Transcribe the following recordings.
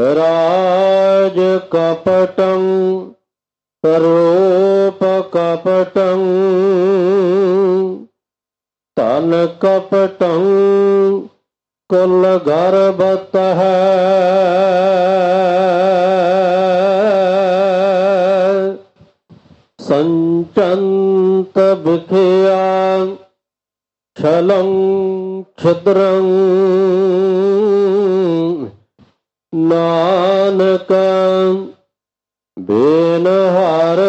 ਰਾਜ ਕਪਟੰ ਰੂਪ ਕਪਟੰ ਤਨ ਕਪਟੰ ਕੁਲ ਗਰਬਤ ਹੈ। ਸੰਚੰਤ ਵਿਖਿਆ ਛਲੰ ਛਿਦਰੰ। ਨਾਨਕ ਬੇਨ ਹਰ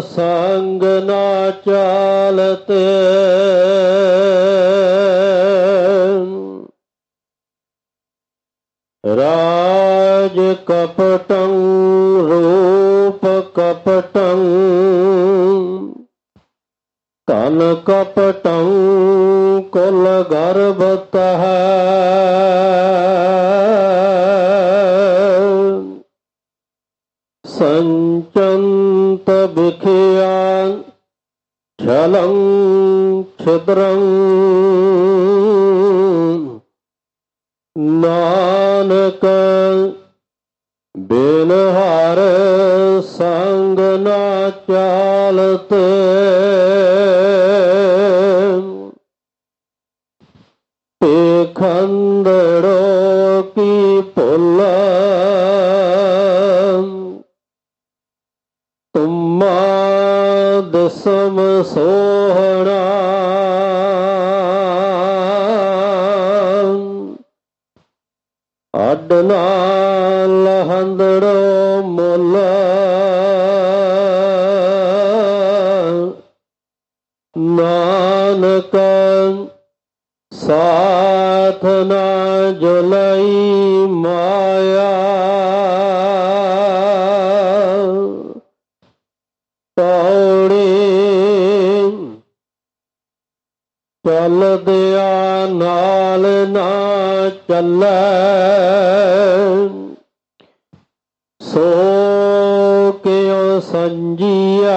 ਸੰਗ ਨਾ ਚਾਲਤ। ਰਾਜ ਕਪਟੰ, ਰੂਪ ਕਪਟੰ ਤਨ ਕਪਟੰ, ਕੁਲ ਗਰਭਤ ਹੈ ਸੰਚੰਤ ਵਿਖਿਆ ਛਲੰ ਛਿਦਰੰ ਨਾਨਕ ਬਿਨ ਹਰ ਸੰਗ ਨਾ ਚਾਲਤੇ ਦਸਮ ਸੋਹਣਾ। ਅੱਡ ਨਾਲ ਹੰਦੜੋ ਮੁੱਲ। ਨਾਨਕ ਸਾਥ ਨਾ ਜੁਲਈ ਮਾਇਆ। ਚੱਲਦਿਆਂ ਨਾਲ ਨਾ ਚੱਲੈ। ਸੋ ਕਿਉ ਸੰਜੀਐ?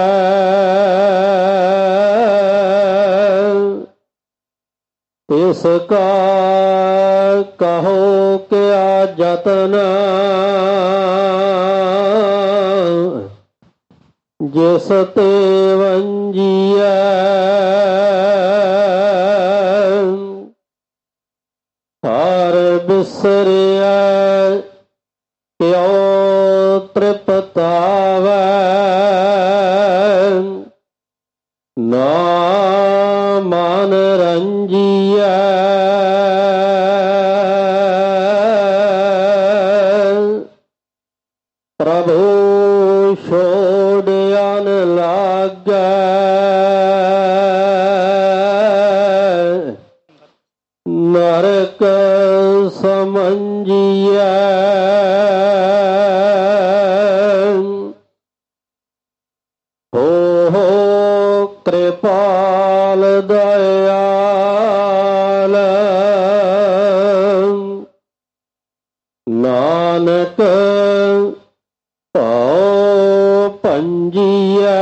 ਇਸ ਕਾ ਕਹੋ ਕਿਆ ਜਤਨ ਜਿਸ ਤੇ ਵੰਜੀਐ ਬਿਸਰਿਆ ਕਿਉ ਤ੍ਰਿਪਤਾਵੈ? ਨਾ ਮਨ ਰੰਜੀਐ। ਪ੍ਰਭੂ ਛੋੜਿਆਨ ਲਾਗੈ। ਨਰਕ ਸਮੰਜੀਐ ਹੋ ਹੋ ਕਿਰਪਾਲ ਦਇਆਲ। ਨਾਨਕ ਭਉ ਪੰਜੀਐ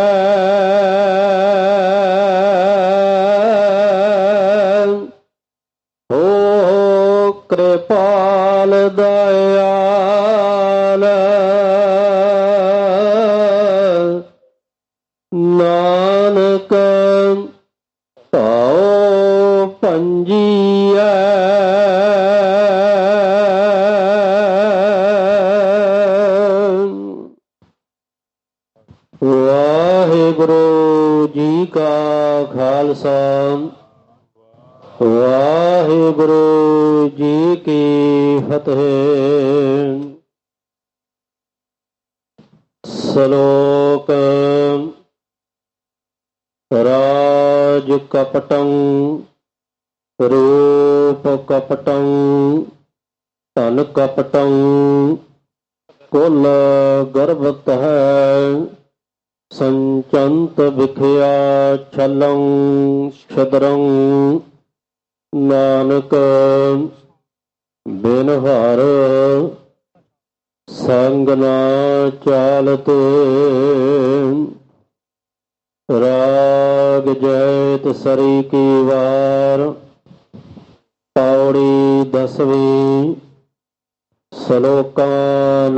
ਹੋ ਕਿਰਪਾਲ ਦਇਆਲ। ਨਾਨਕ ਭਉ ਪੰਜੀਐ। ਵਾਹਿਗੁਰੂ ਜੀ ਕਾ ਖਾਲਸਾ। ਵਾਹਿਗੁਰੂ ਜੀ ਕੀ ਫਤਿਹ। ਸ਼ਲੋਕ ਰਾਜ ਕਪਟੰ, ਰੂਪ ਕਪਟੰ, ਧਨ ਕਪਟੰ, ਕੁਲ ਗਰਭਤ ਹੈ ਸੰਚੰਤ ਵਿਖਿਆ ਛਲੰ, ਛਦਰੰ। ਨਾਨਕ ਬਿਨ ਹਰ ਸੰਗ ਨਾ ਚਾਲਤ ਰਾਗ ਜੈਤ ਸਰੀ ਕੀ ਵਾਰ ਪੌੜੀ ਦਸਵੀਂ ਸ਼ਲੋਕਾਂ